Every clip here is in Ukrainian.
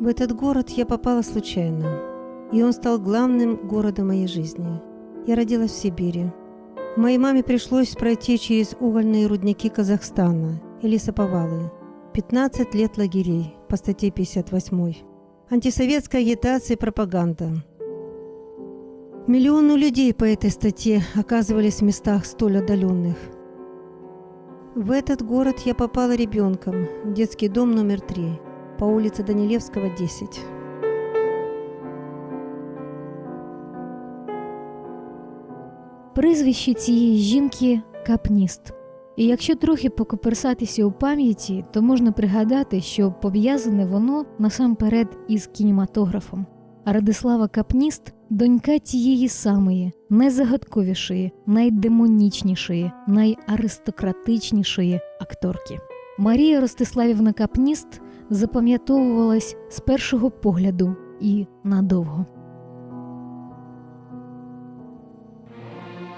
В этот город я попала случайно, и он стал главным городом моей жизни. Я родилась в Сибири. Моей маме пришлось пройти через угольные рудники Казахстана и лесоповалы. 15 лет лагерей по статье 58. Антисоветская агитация и пропаганда. Миллионы людей по этой статье оказывались в местах столь отдаленных. В этот город я попала ребенком в детский дом номер 3 по улице Данилевского, 10. Прізвище цієї жінки капніст. І якщо трохи покоперсатися у пам'яті, то можна пригадати, що пов'язане воно насамперед із кінематографом. А Радислава Капніст донька тієї самої, найзагадковішої, найдемонічнішої, найаристократичнішої акторки. Марія Ростиславівна Капніст запам'ятовувалась з першого погляду і надовго.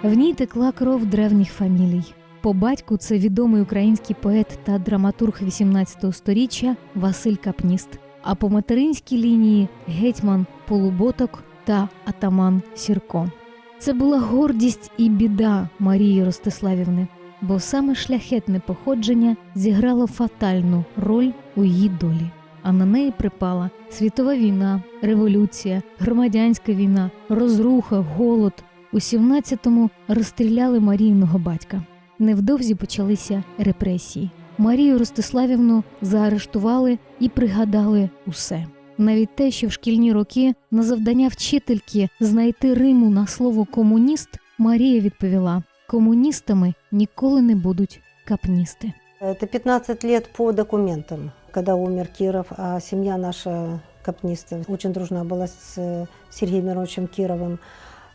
В ній текла кров древніх фамілій. По батьку це відомий український поет та драматург 18 століття Василь Капніст, а по материнській лінії гетьман Полуботок та атаман Сірко. Це була гордість і біда Марії Ростиславівни, бо саме шляхетне походження зіграло фатальну роль у її долі. А на неї припала світова війна, революція, громадянська війна, розруха, голод. У 17-му розстріляли Марійного батька. Невдовзі почалися репресії. Марію Ростиславівну заарештували і пригадали усе. Навіть те, що в шкільні роки на завдання вчительки знайти Риму на слово комуніст, Марія відповіла: комуністами ніколи не будуть капністи. Это 15 лет по документам, когда умер Киров, а семья наша капнистов очень дружна была с э, Сергеем Мироновичем Кировым,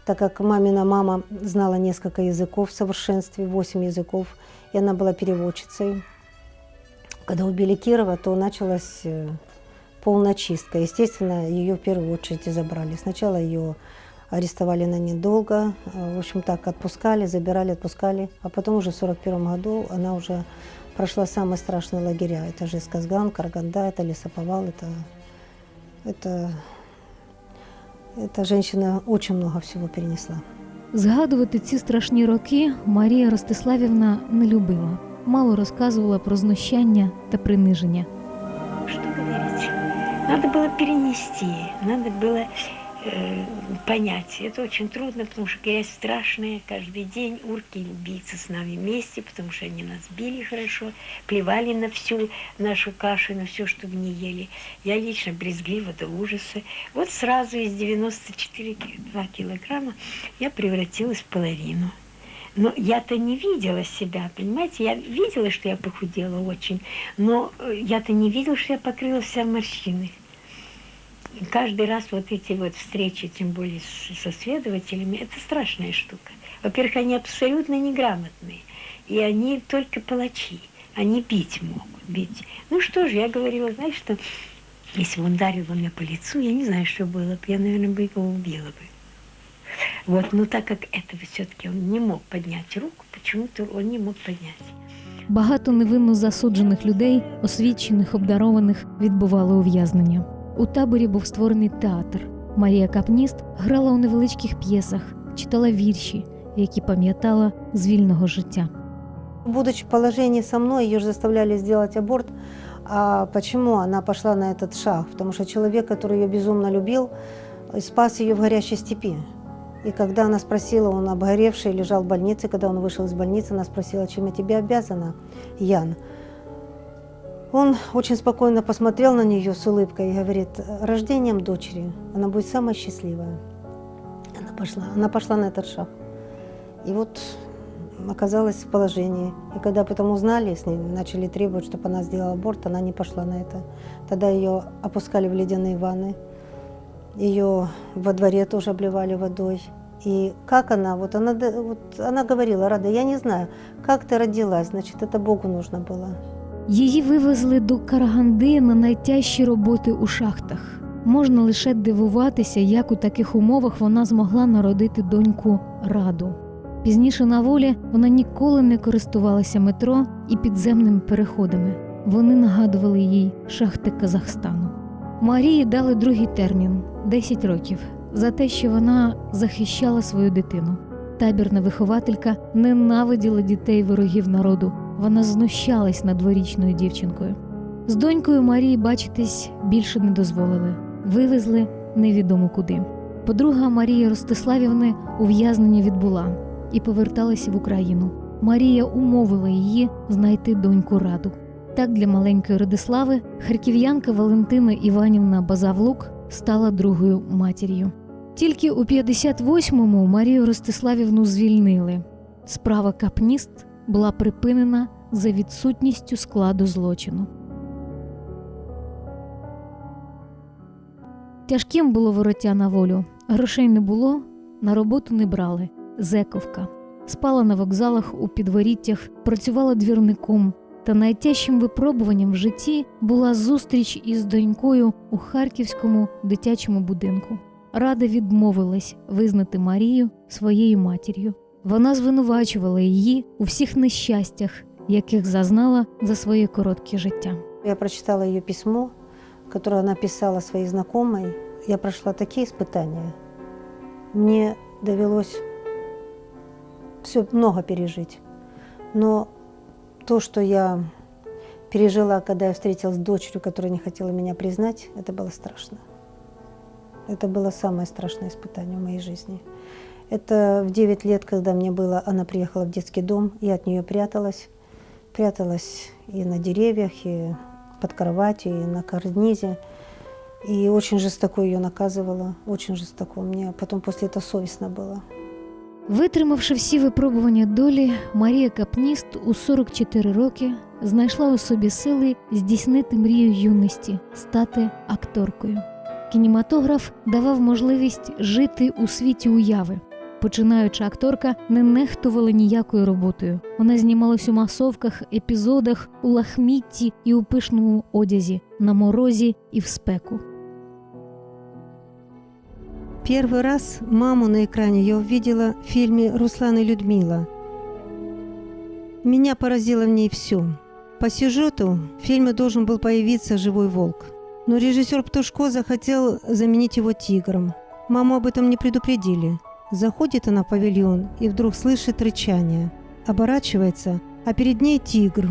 так как мамина мама знала несколько языков в совершенстве, 8 языков, и она была переводчицей. Когда убили Кирова, то началась э, полная чистка. Естественно, ее в первую очередь и забрали. Сначала ее арестовали на недолго, э, в общем так, отпускали, забирали, отпускали. А потом уже в 41 году она уже прошла самые страшные лагеря. Это же Казган, Карганда, это лесоповал, это, это, эта женщина очень много всего перенесла. Згадувати ці страшні роки Марія Ростиславівна не любила, мало розказувала про знущання та приниження. Что говорить? Надо было перенести, надо было э, понять. Это очень трудно, потому что грязь страшная. Каждый день урки бьются с нами вместе, потому что они нас били хорошо, плевали на всю нашу кашу, на все, что не ели. Я лично брезглива до ужаса. Вот сразу из 94 ки- два килограмма я превратилась в половину. Но я-то не видела себя, понимаете? Я видела, что я похудела очень, но э, я-то не видела, что я покрылась вся морщиной. И каждый раз вот эти вот встречи, тем более с- со следователями, это страшная штука. Во-первых, они абсолютно неграмотные, и они только палачи, они бить могут, бить. Ну что же, я говорила, знаешь, что если бы он ударил бы меня по лицу, я не знаю, что было бы, я, наверное, бы его убила бы. Вот, но так как этого все-таки он не мог поднять руку, почему-то он не мог поднять. Багато невинно засуджених людей, освічених, обдарованих, відбували ув'язнення. У таборі був створений театр. Марія Капніст грала у невеличких п'єсах, читала вірші, які пам'ятала з вільного життя. Будучи в положении со мной, ее же заставляли сделать аборт. А почему она пошла на этот шаг? Потому что человек, который ее безумно любил, спас ее в горящей степи. И когда она спросила, он обгоревший, лежал в больнице, когда он вышел из больницы, она спросила, чем я тебе обязана, Ян. Он очень спокойно посмотрел на нее с улыбкой и говорит, рождением дочери она будет самая счастливая. Она пошла, она пошла на этот шаг. И вот оказалась в положении. И когда потом узнали, с ней начали требовать, чтобы она сделала аборт, она не пошла на это. Тогда ее опускали в ледяные ванны. Ее во дворе тоже обливали водой. И как она, вот она, вот она говорила, Рада, я не знаю, как ты родилась, значит, это Богу нужно было. Її вивезли до Караганди на найтяжчі роботи у шахтах. Можна лише дивуватися, як у таких умовах вона змогла народити доньку Раду. Пізніше на волі вона ніколи не користувалася метро і підземними переходами. Вони нагадували їй шахти Казахстану. Марії дали другий термін 10 років за те, що вона захищала свою дитину. Табірна вихователька ненавиділа дітей ворогів народу. Вона знущалась над дворічною дівчинкою. З донькою Марії бачитись більше не дозволили. Вивезли невідомо куди. Подруга Марії Ростиславівни ув'язнення відбула і поверталася в Україну. Марія умовила її знайти доньку раду. Так для маленької Радислави харків'янка Валентина Іванівна Базавлук стала другою матір'ю. Тільки у 58-му Марію Ростиславівну звільнили. Справа Капніст була припинена за відсутністю складу злочину. Тяжким було вороття на волю. Грошей не було, на роботу не брали. Зековка. Спала на вокзалах у підворіттях, працювала двірником. Та найтяжчим випробуванням в житті була зустріч із донькою у харківському дитячому будинку. Рада відмовилась визнати Марію своєю матір'ю. Вона звинувачувала її у всіх нещастях, яких зазнала за своє коротке життя. Я прочитала ее письмо, которое она писала своей знакомой. Я прошла такие испытания. Мне довелось все много пережить. Но то, что я пережила, когда я встретилась с дочерью, которая не хотела меня признать, это было страшно. Это было самое страшное испытание в моей жизни. Это в 9 лет, когда мне было, она приехала в детский дом, я от нее пряталась. Пряталась и на деревьях, и под кроватью, и на карнизе. И очень жестоко ее наказывала, очень жестоко. Мне потом после этого совестно было. Витримавши всі випробування долі, Марія Капніст у 44 роки знайшла у собі сили здійснити мрію юності стати акторкою. Кінематограф давав можливість жити у світі уяви. Починаюча акторка не нехтувала ніякою роботою. Вона знімалась у масовках, епізодах, у лахмітті і у пишному одязі, на морозі і в спеку. Первый раз маму на экране я увидела в фильме «Руслан и Людмила». Меня поразило в ней все. По сюжету в фильме должен был появиться живой волк. Но режиссер Птушко захотел заменить его тигром. Маму об этом не предупредили. Заходит она в павильон и вдруг слышит рычание. Оборачивается, а перед ней тигр.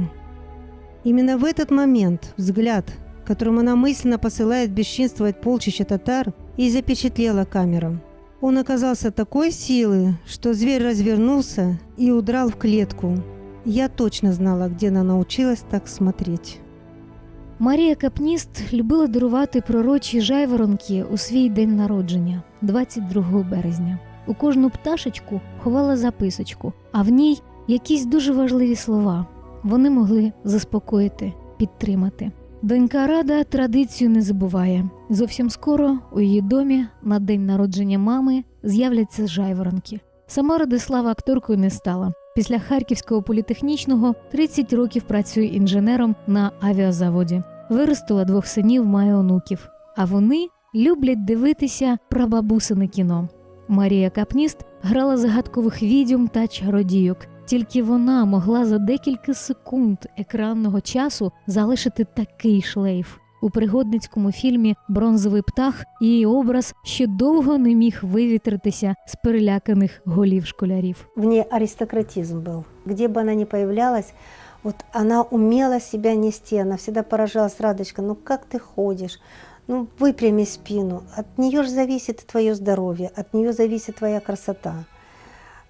Именно в этот момент взгляд, которым она мысленно посылает бесчинствовать полчища татар, и запечатлела камера. Он оказался такой силы, что зверь развернулся и удрал в клетку. Я точно знала, где она научилась так смотреть. Марія Капніст любила дарувати пророчі жайворонки у свій день народження, 22 березня. У кожну пташечку ховала записочку, а в ній якісь дуже важливі слова. Вони могли заспокоїти, підтримати. Донька Рада традицію не забуває. Зовсім скоро у її домі на день народження мами з'являться жайворонки. Сама Радислава акторкою не стала. Після Харківського політехнічного 30 років працює інженером на авіазаводі. Виростила двох синів, має онуків. А вони люблять дивитися прабабусине кіно. Марія Капніст грала загадкових відьом та чародійок. Тільки вона могла за декілька секунд екранного часу залишити такий шлейф. У пригодницькому фільмі Бронзовий птах її образ ще довго не міг вивітритися з переляканих голів школярів. В ней аристократизм был. Где бы она ни появлялась, вот она умела себя нести, она всегда поражалась, Радочка, ну как ты ходишь? Ну, выпрями спину. От нее же зависит твое здоровье, от нее зависит твоя красота.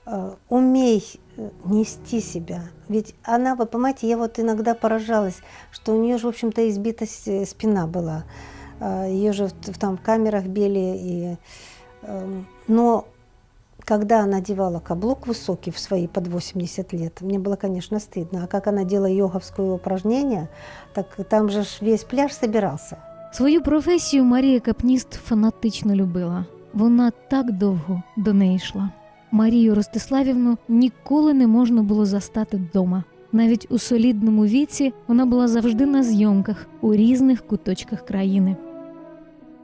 Э, Умей э, нести себя. Ведь она, вы понимаете, я вот иногда поражалась, что у нее же, в общем-то, избита с- спина была. Ее же в- там камерах били. И, эм, но когда она одевала каблук высокий в свои под 80 лет, мне было, конечно, стыдно. А как она делала йоговское упражнение, так там же весь пляж собирался. Свою професію Марія Капніст фанатично любила. Вона так довго до неї йшла. Марію Ростиславівну ніколи не можна було застати вдома. Навіть у солідному віці вона була завжди на зйомках у різних куточках країни.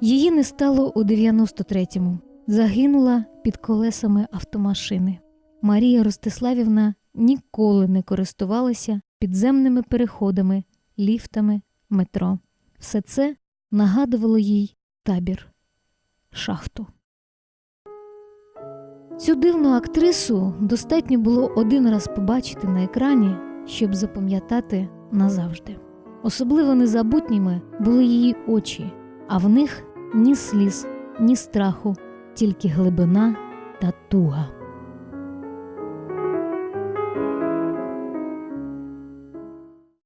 Її не стало у 93-му. Загинула під колесами автомашини. Марія Ростиславівна ніколи не користувалася підземними переходами, ліфтами, метро. Все це нагадувало їй табір, шахту. Цю дивну актрису достатньо було один раз побачити на екрані, щоб запам'ятати назавжди. Особливо незабутніми були її очі, а в них ні сліз, ні страху, тільки глибина та туга.